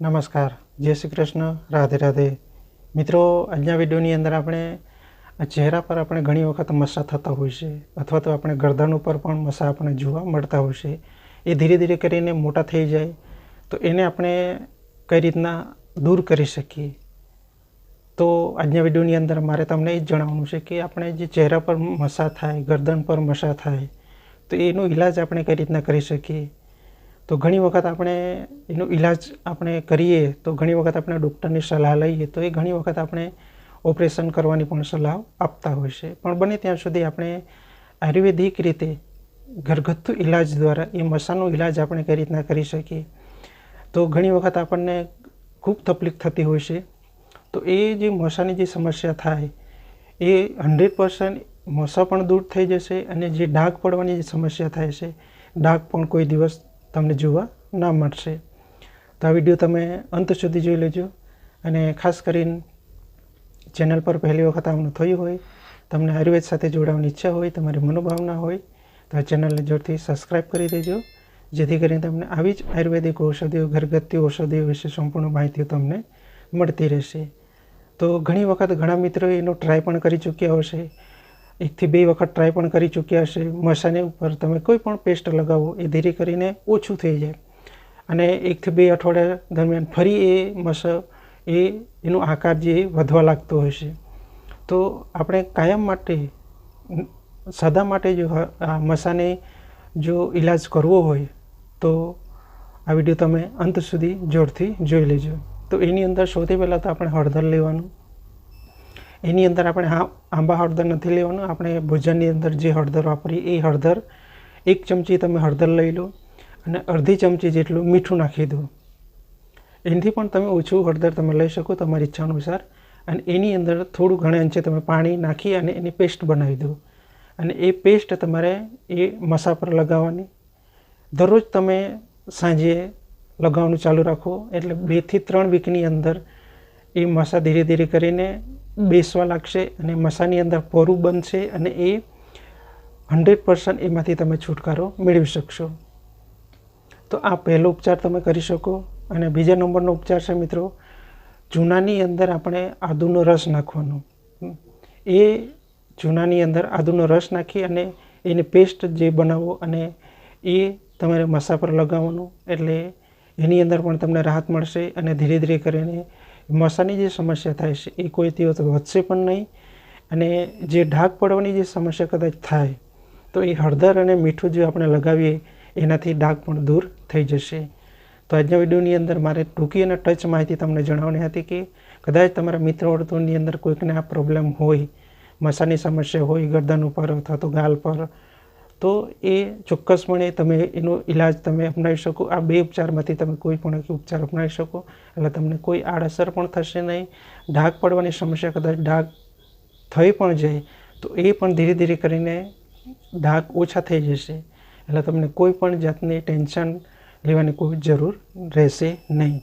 નમસ્કાર. જય શ્રી કૃષ્ણ. રાધે રાધે. મિત્રો, આજના વિડીયોની અંદર આપણે ચહેરા પર આપણે ઘણી વખત મસા થતા હોય છે, અથવા તો આપણે ગરદન ઉપર પણ મસા આપણે જોવા મળતા હોય છે. એ ધીરે ધીરે કરીને મોટા થઈ જાય. તો એને આપણે કઈ રીતના દૂર કરી શકીએ? તો આજના વિડીયોની અંદર મારે તમને એ જ જણાવવાનું છે કે આપણે જે ચહેરા પર મસા થાય, ગરદન પર મસા થાય, તો એનો ઈલાજ આપણે કઈ રીતના કરી શકીએ? તો ઘણી વખત આપણે એનો ઈલાજ આપણે કરીએ, તો ઘણી વખત આપણે ડૉક્ટરની સલાહ લઈએ, તો એ ઘણી વખત આપણે ઓપરેશન કરવાની પણ સલાહ આપતા હોય છે. પણ બને ત્યાં સુધી આપણે આયુર્વેદિક રીતે ઘરગથ્થુ ઈલાજ દ્વારા, એ મસાનો ઈલાજ આપણે કઈ રીતના કરી શકીએ? તો ઘણી વખત આપણને ખૂબ તકલીફ થતી હોય છે. તો એ જે મસાની જે સમસ્યા થાય, એ હંડ્રેડ પર્સન્ટ મસા પણ દૂર થઈ જશે અને જે ડાઘ પડવાની જે સમસ્યા થાય છે, ડાઘ પણ કોઈ દિવસ તમને જોવા ના મળશે. તો આ વીડિયો તમે અંત સુધી જોઈ લેજો અને ખાસ કરીને ચેનલ પર પહેલી વખત આમનું થયું હોય, તમને આયુર્વેદ સાથે જોડાવાની ઈચ્છા હોય, તમારી મનોભાવના હોય, તો આ ચેનલને જોરથી સબસ્ક્રાઈબ કરી દેજો, જેથી કરીને તમને આવી જ આયુર્વેદિક ઔષધિઓ, ઘરગથ્થુ ઔષધિઓ વિશે સંપૂર્ણ માહિતીઓ તમને મળતી રહેશે. તો ઘણી વખત ઘણા મિત્રો એનો ટ્રાય પણ કરી ચૂક્યા હશે એકથી બે વખત ટ્રાય પણ કરી ચૂક્યા હશે. મસાને ઉપર તમે કોઈ પણ પેસ્ટ લગાવો, એ ધીરે કરીને ઓછું થઈ જાય. અને એકથી બે અઠવાડિયા દરમિયાન ફરી એ મસ, એ, એનો આકાર જે વધવા લાગતો હશે. તો આપણે કાયમ માટે, સદા માટે જો મસાને જો ઈલાજ કરવો હોય, તો આ વીડિયો તમે અંત સુધી જોરથી જોઈ લેજો. તો એની અંદર સૌથી પહેલાં તો આપણે હળદર લેવાનું. એની અંદર આપણે હા, આંબા હળદર નથી લેવાનું. આપણે ભોજનની અંદર જે હળદર વાપરીએ, એ હળદર એક ચમચી તમે હળદર લઈ લો અને અડધી ચમચી જેટલું મીઠું નાખી દો. એનાથી પણ તમે ઓછું હળદર તમે લઈ શકો તમારી ઈચ્છા અનુસાર. અને એની અંદર થોડું ઘણા અંશે તમે પાણી નાખી અને એની પેસ્ટ બનાવી દો. અને એ પેસ્ટ તમારે એ મસા પર લગાવવાની. દરરોજ તમે સાંજે લગાવવાનું ચાલુ રાખો. એટલે બેથી ત્રણ વીકની અંદર એ મસા ધીરે ધીરે કરીને બેસવા લાગશે અને મસાની અંદર પોરું બનશે અને એ હંડ્રેડ પર્સન્ટ એમાંથી તમે છુટકારો મેળવી શકશો. તો આ પહેલો ઉપચાર તમે કરી શકો અને બીજા નંબરનો ઉપચાર છે મિત્રો ચૂનાની અંદર આપણે આદુનો રસ નાખવાનો. એ ચૂનાની અંદર આદુનો રસ નાખી અને એને પેસ્ટ જે બનાવો અને એ તમારે મસા પર લગાવવાનું એટલે એની અંદર પણ તમને રાહત મળશે અને ધીરે ધીરે કરીને મસાની જે સમસ્યા થાય છે, એ કોઈ દિવસ વધશે પણ નહીં. અને જે ઢાક પડવાની જે સમસ્યા કદાચ થાય, તો એ હળદર અને મીઠું જે આપણે લગાવીએ, એનાથી ડાઘ પણ દૂર થઈ જશે. તો આજના વિડીયોની અંદર મારે ટૂંકી અને ટચ માહિતી તમને જણાવવાની હતી કે, કદાચ તમારા મિત્ર વર્તુળની અંદર કોઈકને આ પ્રોબ્લેમ હોય, મસાની સમસ્યા હોય, ગરદન ઉપર અથવા તો ગાલ પર તો એ ચોક્કસપણે તમે એનો ઈલાજ તમે અપનાવી શકો. આ બે ઉપચારમાંથી તમે કોઈ પણ ઉપચાર અપનાવી શકો. એટલે તમને કોઈ આડઅસર પણ થશે નહીં. ડાઘ પડવાની સમસ્યા કદાચ ડાઘ થઈ પણ જાય, તો એ પણ ધીરે ધીરે કરીને ડાઘ ઓછા થઈ જશે. એટલે તમને કોઈ પણ જાતની ટેન્શન લેવાની કોઈ જરૂર રહેશે નહીં.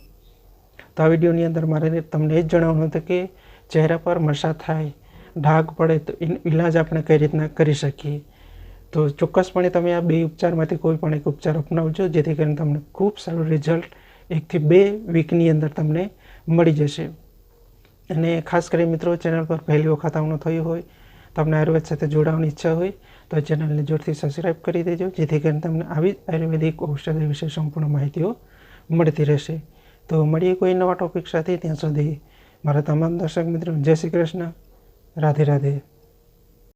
તો આ વિડીયોની અંદર મારે તમને એ જ જણાવવાનું હતું કે ચહેરા પર મસા થાય, ડાઘ પડે તો એનો ઈલાજ આપણે કઈ રીતના કરી શકીએ? તો ચોક્કસપણે તમે આ બે ઉપચારમાંથી કોઈ પણ એક ઉપચાર અપનાવજો, જેથી કરીને તમને ખૂબ સારું રિઝલ્ટ એકથી બે વીકની અંદર તમને મળી જશે. અને ખાસ કરી મિત્રો, ચેનલ પર પહેલી વખત આવવાનું થયું હોય તમને આયુર્વેદ સાથે જોડાવાની ઈચ્છા હોય, તો ચેનલને જોરથી સબસ્ક્રાઈબ કરી દેજો, જેથી કરીને તમને આવી જ આયુર્વેદિક ઔષધિ વિશે સંપૂર્ણ માહિતીઓ મળતી રહેશે. તો મળીએ કોઈ નવા ટોપિક સાથે, ત્યાં સુધી મારા તમામ દર્શક મિત્રો, જય શ્રી કૃષ્ણ. રાધે રાધે.